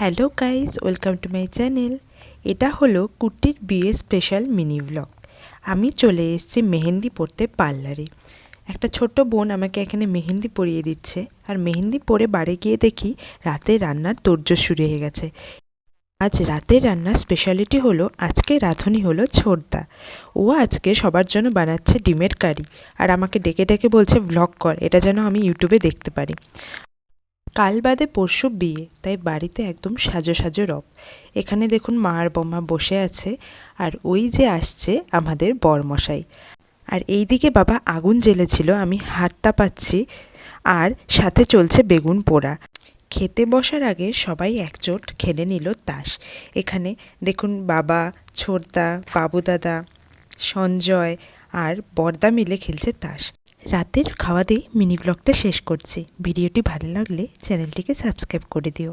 Hello guys welcome to my channel. এটা হলো কুট্টির বিয়ে স্পেশাল মিনি ব্লগ আমি চলে এসেছি মেহেন্দি পরতে পার্লারে। একটা ছোট্ট বোন আমাকে এখানে মেহেন্দি পরিয়ে দিচ্ছে। আর মেহেন্দি পরে বাড়ি গিয়ে দেখি রাতে রান্নার তোড়জোড় শুরু হয়ে গেছে। আজ রাতের রান্নার স্পেশালিটি হলো, আজকে রাঁধুনি হলো ছোটদা। ও আজকে সবার জন্য বানাচ্ছে ডিমের কারি। আর আমাকে ডেকে ডেকে বলছে ভ্লগ কর, এটা যেন আমি ইউটিউবে দেখতে পারি। কাল বাদে পরশু বিয়ে, তাই বাড়িতে একদম সাজো সাজো রব। এখানে দেখুন মা আর বৌমা বসে আছে, আর ওই যে আসছে আমাদের বরমশাই। আর এই দিকে বাবা আগুন জ্বেলেছিল, আমি হাতটা পাচ্ছি, আর সাথে চলছে বেগুন পোড়া। খেতে বসার আগে সবাই একজোট খেলে নিল তাস। এখানে দেখুন বাবা, ছোটদা বাবু দাদা সঞ্জয় আর বর্দা মিলে খেলছে তাস। রাতের খাওয়া দিয়ে মিনি ব্লগটা শেষ করছি। ভিডিওটি ভালো লাগলে চ্যানেলটিকে সাবস্ক্রাইব করে দিও।